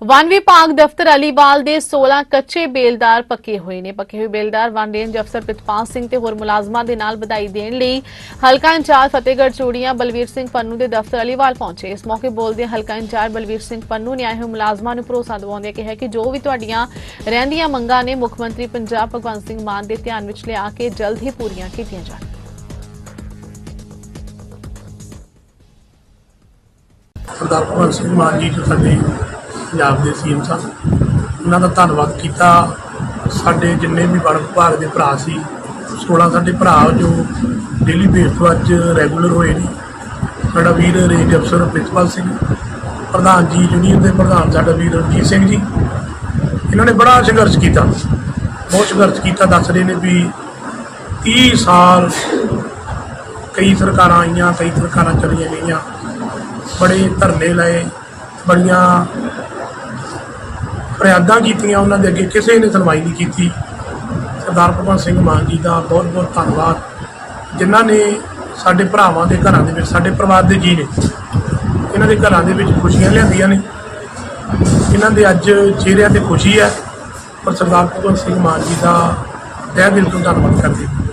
One ਵਿਭਾਗ ਦਫ਼ਤਰ ਅਲੀਵਾਲ ਦੇ 16 ਕੱਚੇ ਬੇਲਦਾਰ ਪੱਕੇ ਹੋਏ ਨੇ। ਪੱਕੇ ਹੋਏ ਬੇਲਦਾਰ ਵਨ ਰੇਂਜ ਅਫਸਰ ਪ੍ਰਿਤਪਾਲ ਸਿੰਘ ਤੇ ਹੋਰ ਮੁਲਾਜ਼ਮਾਂ ਦੇ ਨਾਲ ਵਧਾਈ ਦੇਣ ਲਈ ਹਲਕਾ ਇੰਚਾਰਜ ਫਤਿਹਗੜ੍ਹ ਚੂੜੀਆਂ ਬਲਵੀਰ ਸਿੰਘ ਪੰਨੂ ਦੇ ਦਫ਼ਤਰ ਅਲੀਵਾਲ ਪਹੁੰਚੇ। ਇਸ ਮੌਕੇ ਬੋਲਦੇ ਹਲਕਾ ਇੰਚਾਰਜ ਬਲਵੀਰ ਸਿੰਘ ਪੰਨੂ ਨੇ ਆਏ ਹੋਏ ਮੁਲਾਜ਼ਮਾਂ ਨੂੰ ਭਰੋਸਾ ਦਿਵਾਉਂਦੇ ਕਿਹਾ ਕਿ ਜੋ ਵੀ ਤੁਹਾਡੀਆਂ ਰਹਿੰਦੀਆਂ ਮੰਗਾਂ ਨੇ ਮੁੱਖ ਮੰਤਰੀ ਪੰਜਾਬ ਭਗਵੰਤ ਸਿੰਘ ਮਾਨ ਦੇ ਧਿਆਨ ਵਿੱਚ ਲਿਆ ਕੇ ਜਲਦ ਹੀ ਪੂਰੀਆਂ ਕੀਤੀਆਂ ਜਾਣ। ਸਰਦਾਰ ਭਗਵੰਤ ਸਿੰਘ ਮਾਨ ਜੀ ਜੋ ਸਾਡੇ ਪੰਜਾਬ ਦੇ ਸੀਐਮ ਸਾਹਿਬ, ਉਹਨਾਂ ਦਾ ਧੰਨਵਾਦ ਕੀਤਾ। ਸਾਡੇ ਜਿੰਨੇ ਵੀ ਵਣ ਵਿਭਾਗ ਦੇ ਭਰਾ ਸੀ 16 ਸਾਡੇ ਭਰਾ ਜੋ ਡੇਲੀ ਬੇਸ ਤੋਂ ਅੱਜ ਰੈਗੂਲਰ ਹੋਏ ਨੇ। ਸਾਡਾ ਵੀਰ ਰੇਂਜ ਅਫਸਰ ਪ੍ਰਿਤਪਾਲ ਸਿੰਘ, ਪ੍ਰਧਾਨ ਜੀ ਯੂਨੀਅਨ ਦੇ ਪ੍ਰਧਾਨ ਸਾਡਾ ਵੀਰ ਰਣਜੀਤ ਸਿੰਘ ਜੀ। ਇਹਨਾਂ ਨੇ ਬੜਾ ਸੰਘਰਸ਼ ਕੀਤਾ, ਬਹੁਤ ਸੰਘਰਸ਼ ਕੀਤਾ, ਦੱਸ ਰਹੇ ਨੇ ਵੀ 30 ਸਾਲ ਕਈ ਸਰਕਾਰਾਂ ਆਈਆਂ, ਕਈ ਸਰਕਾਰਾਂ ਚਲੀਆਂ ਗਈਆਂ। ਬੜੇ ਧਰਨੇ ਲਏ, ਬੜੀਆਂ ਫਰਿਆਦਾਂ ਕੀਤੀਆਂ ਉਹਨਾਂ ਦੇ ਅੱਗੇ ਕਿਸੇ ਨੇ ਸੁਣਵਾਈ ਨਹੀਂ ਕੀਤੀ। ਸਰਦਾਰ ਭਗਵੰਤ ਸਿੰਘ ਮਾਨ ਜੀ ਦਾ ਬਹੁਤ ਬਹੁਤ ਧੰਨਵਾਦ। ਜਿਨ੍ਹਾਂ ਨੇ ਸਾਡੇ ਭਰਾਵਾਂ ਦੇ ਘਰਾਂ ਦੇ ਵਿੱਚ, ਸਾਡੇ ਪਰਿਵਾਰ ਦੇ ਜੀ ਨੇ, ਇਹਨਾਂ ਦੇ ਘਰਾਂ ਦੇ ਵਿੱਚ ਖੁਸ਼ੀਆਂ ਲਿਆਂਦੀਆਂ ਨੇ। ਇਹਨਾਂ ਦੇ ਅੱਜ ਚਿਹਰਿਆਂ ਤੇ ਖੁਸ਼ੀ ਹੈ, ਪਰ ਸਰਦਾਰ ਭਗਵੰਤ ਸਿੰਘ ਮਾਨ ਜੀ ਦਾ ਤਹਿ ਦਿਲ ਤੋਂ ਧੰਨਵਾਦ ਕਰਦੇ ਹਾਂ।